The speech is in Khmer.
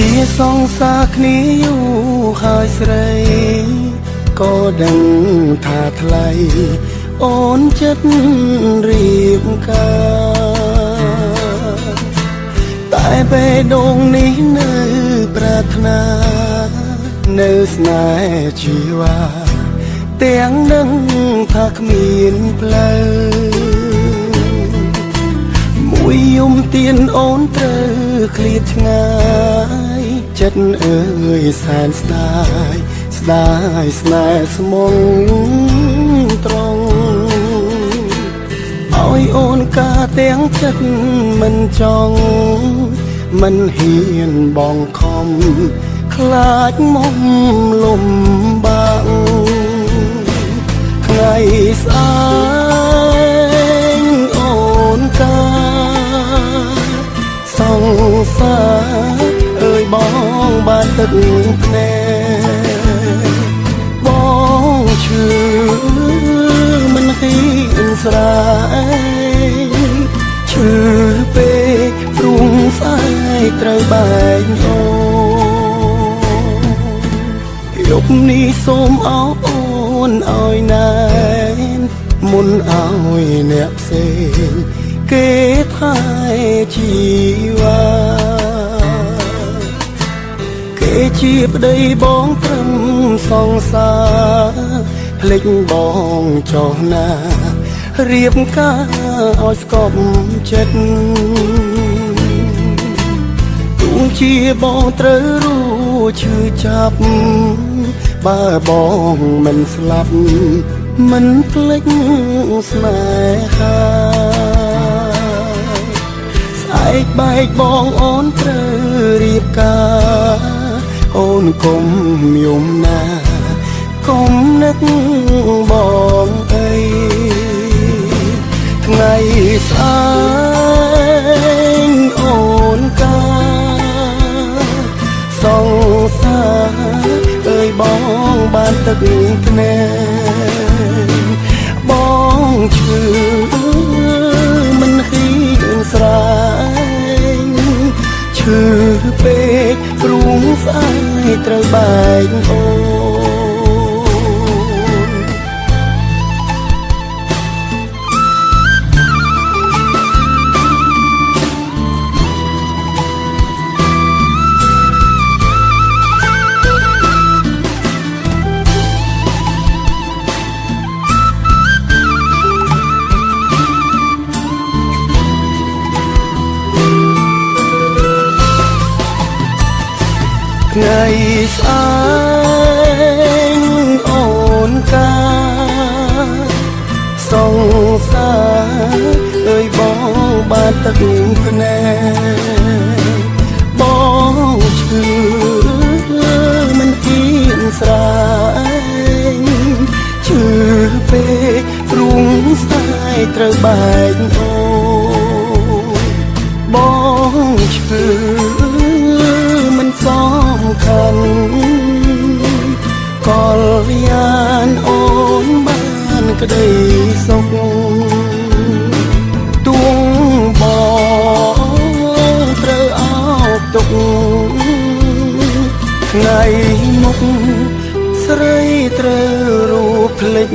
ជាសងសាគ្នាយូរហើយស្រីក៏ដឹងថាថ្លៃអូនចិត្តរៀបការតែបេះដូងនេះនៅប្រាថ្នានៅស្នេហ៍ជីវ៉ាទាំងនឹងថាគ្មានផ្លូវមួយយំទៀនអូនត្រូវឃ្លាតឆ្ងាយ ចិត្តអើយសែនស្ដាយស្ដាយស្នេហ៍ស្មងត្រង់ឲ្យអូនការទាំងចិត្តមិនចង់មិនហ៊ានបងខំខ្លាចមុំ ទឹកភ្នែកបងឈឺមិនហ៊ានស្រែកឈឺពេកព្រំស្អែកត្រូវបែកអូនយប់នេះសូមអរអូនឲ្យណែនមុនឲ្យអ្នកផ្សេងគេថែជី ជាប្តីបងត្រឹមសង្សារភ្លេចបងចុះណារៀបការឲ្យស្កប់ចិត្តទោះជាបងត្រូវរួឈឺចាប់បើបងមិនស្លាប់មិនភ្លេចស្នេហាស្អែកបែកបងអូនត្រូវរៀបការអូន កុំយំណាកុំនឹកបងអីថ្ងៃស្អែកអូនកាសង្សារអើយបងបានទឹកភ្នែកបងឈឺ ស្អែកត្រូវបែកអូ ថ្ងៃស្អែកអូនកាសង្សារអើយបងបានទឹកភ្នែកបងឈឺមិនហ៊ានស្រែកឈឺពេកព្រោះស្ដាយត្រូវបែកអូនបងឈឺមិនសំ ខាន់កលយានអូនបានក្តីសុខទួងបងត្រូវអោបទុកថ្ងៃមុខស្រីត្រូវរូបភ្លេច